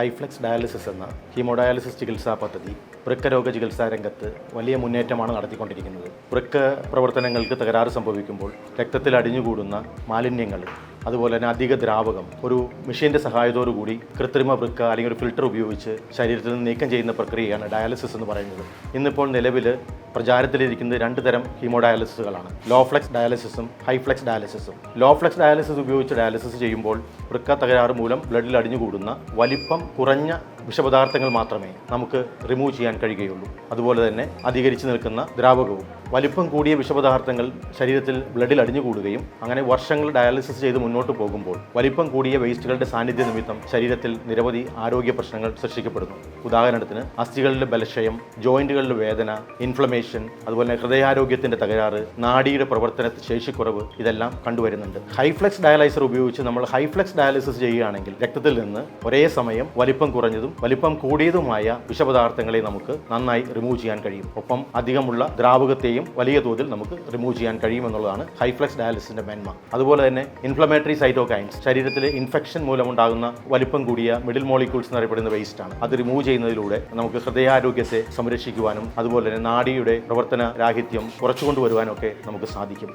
ഹൈഫ്ലെക്സ് dialysis എന്ന haemodialysis ചികിത്സാ പദ്ധതി വൃക്കരോഗ ചികിത്സാ രംഗത്ത് വലിയ മുന്നേറ്റമാണ് നടത്തിക്കൊണ്ടിരിക്കുന്നത്. വൃക്ക പ്രവർത്തനങ്ങൾക്ക് തകരാറ് സംഭവിക്കുമ്പോൾ രക്തത്തിൽ അടിഞ്ഞുകൂടുന്ന മാലിന്യങ്ങൾ അതുപോലെ തന്നെ അധിക ദ്രാവകം ഒരു മെഷീന്റെ കൂടി കൃത്രിമ വൃക്ക അല്ലെങ്കിൽ ഒരു ഫിൽട്ടർ ഉപയോഗിച്ച് ശരീരത്തിൽ നിന്ന് നീക്കം ചെയ്യുന്ന പ്രക്രിയയാണ് ഡയാലിസിസ് എന്ന് പറയുന്നത്. ഇന്നിപ്പോൾ നിലവിൽ പ്രചാരത്തിലിരിക്കുന്നത് രണ്ട് തരം ഹീമോഡയാലിസിസുകളാണ്. ലോ ഫ്ലെക്സ് ഡയാലിസിസും ഹൈ ഫ്ലെക്സ് ഡയാലിസിസും. ലോ ഫ്ലെക്സ് ഡയാലിസിസ് ഉപയോഗിച്ച് ഡയാലിസിസ് ചെയ്യുമ്പോൾ വൃക്ക തകരാറ് മൂലം ബ്ലഡിൽ അടിഞ്ഞുകൂടുന്ന വലിപ്പം കുറഞ്ഞ വിഷപദാർത്ഥങ്ങൾ മാത്രമേ നമുക്ക് റിമൂവ് ചെയ്യാൻ കഴിയുകയുള്ളൂ. അതുപോലെ തന്നെ അധികരിച്ചു നിൽക്കുന്ന ദ്രാവകവും വലിപ്പം കൂടിയ വിഷപദാർത്ഥങ്ങൾ ശരീരത്തിൽ ബ്ലഡിൽ അടിഞ്ഞുകൂടുകയും അങ്ങനെ വർഷങ്ങൾ ഡയാലിസിസ് ചെയ്ത് മുന്നോട്ട് പോകുമ്പോൾ വലിപ്പം കൂടിയ വേസ്റ്റുകളുടെ സാന്നിധ്യ നിമിത്തം ശരീരത്തിൽ നിരവധി ആരോഗ്യ പ്രശ്നങ്ങൾ സൃഷ്ടിക്കപ്പെടുന്നു. ഉദാഹരണത്തിന് അസ്ഥികളിലെ ബലക്ഷയം ജോയിന്റുകളിലെ വേദന ഇൻഫ്ലമേഷൻ അതുപോലെ ഹൃദയാരോഗ്യത്തിന്റെ തകരാറ് നാഡിയുടെ പ്രവർത്തന ശേഷിക്കുറവ് ഇതെല്ലാം കണ്ടുവരുന്നുണ്ട്. ഹൈഫ്ലെക്സ് ഡയാലൈസർ ഉപയോഗിച്ച് നമ്മൾ ഹൈഫ്ലെക്സ് ഡയാലിസിസ് ചെയ്യുകയാണെങ്കിൽ രക്തത്തിൽ നിന്ന് ഒരേ സമയം വലിപ്പം കുറഞ്ഞതും വലിപ്പം കൂടിയതുമായ വിഷപദാർത്ഥങ്ങളെ നമുക്ക് നന്നായി റിമൂവ് ചെയ്യാൻ കഴിയും. ഒപ്പം അധികമുള്ള ദ്രാവകത്തെയും വലിയ തോതിൽ നമുക്ക് റിമൂവ് ചെയ്യാൻ കഴിയുമെന്നുള്ളതാണ് ഹൈഫ്ലെക്സ് ഡയാലിസിന്റെ മേന്മ. അതുപോലെ തന്നെ ഇൻഫ്ലമേറ്ററി സൈറ്റോകൈൻസ് ശരീരത്തിലെ ഇൻഫെക്ഷൻ മൂലമുണ്ടാകുന്ന വലിപ്പം കൂടിയ മിഡിൽ മോളിക്യൂൾസ് എന്നറിയപ്പെടുന്ന വേസ്റ്റ് ആണ്. അത് റിമൂവ് ചെയ്യുന്നതിലൂടെ നമുക്ക് ഹൃദയാരോഗ്യത്തെ സംരക്ഷിക്കുവാനും അതുപോലെ തന്നെ നാടിയുടെ പ്രവർത്തന രാഹിത്യം കുറച്ചുകൊണ്ടുവരുവാനൊക്കെ നമുക്ക് സാധിക്കും.